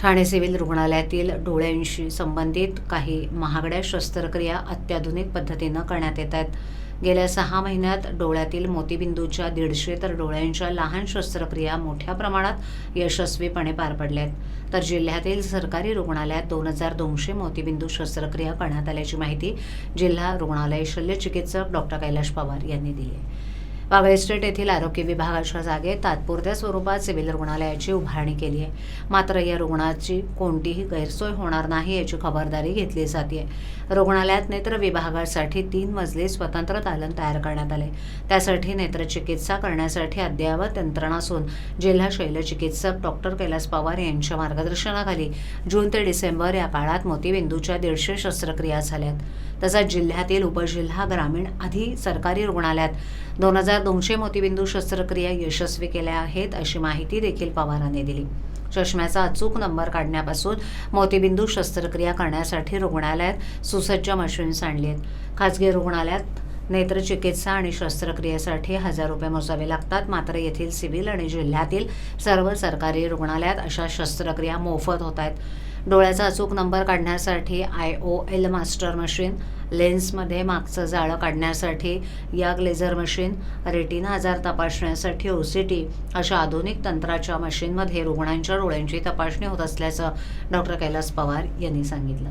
Thane civil रुग्णालयातील डोळ्यांशी संबंधित काही महागड्या शस्त्रक्रिया अत्याधुनिक पद्धतीनं करण्यात येत आहेत. गेल्या सहा महिन्यात डोळ्यातील मोतीबिंदूच्या दीडशे तर डोळ्यांच्या लहान शस्त्रक्रिया मोठ्या प्रमाणात यशस्वीपणे पार पडल्या आहेत. तर जिल्ह्यातील सरकारी रुग्णालयात दोन हजार दोनशे मोतीबिंदू शस्त्रक्रिया करण्यात आल्याची माहिती जिल्हा रुग्णालय शल्यचिकित्सक डॉक्टर कैलाश पवार यांनी दिली आहे. वागळे स्टेट येथील आरोग्य विभागाच्या जागेत तात्पुरत्या स्वरूपात सिव्हिल रुग्णालयाची उभारणी केली आहे. मात्र या रुग्णाची कोणतीही गैरसोय होणार नाही याची खबरदारी घेतली जाते रुग्णालयात नेत्र विभागासाठी तीन मजली स्वतंत्र दालन तयार करण्यात आले. त्यासाठी नेत्रचिकित्सा करण्यासाठी अद्ययावत यंत्रणा असून जिल्हा शैलचिकित्सक डॉक्टर कैलास पवार यांच्या मार्गदर्शनाखाली जून ते डिसेंबर या काळात मोतीबिंदूच्या दीडशे शस्त्रक्रिया झाल्यात. तसंच जिल्ह्यातील उपजिल्हा ग्रामीण आधी सरकारी रुग्णालयात दोन हजार दोनशे मोतीबिंदू शस्त्रक्रिया यशस्वी केल्या आहेत अशी माहिती देखील पवारांनी दिली. चष्म्याचा अचूक नंबर काढण्यापासून मोतीबिंदू शस्त्रक्रिया करण्यासाठी रुग्णालयात सुसज्ज मशीन्स आणली आहेत. खाजगी रुग्णालयात नेत्रचिकित्सा आणि शस्त्रक्रियेसाठी हजार रुपये मोजावे लागतात. मात्र येथील सिव्हिल आणि जिल्ह्यातील सर्व सरकारी रुग्णालयात अशा शस्त्रक्रिया मोफत होत आहेत डोळ्याचा अचूक नंबर काढण्यासाठी I O L master machine लेन्समध्ये मागचं जाळं काढण्यासाठी या ग्लेझर मशीन रेटिना आजार तपासण्यासाठी ओ सी टी अशा आधुनिक तंत्राच्या मशीनमध्ये रुग्णांच्या डोळ्यांची तपासणी होत असल्याचं डॉक्टर कैलास पवार यांनी सांगितलं.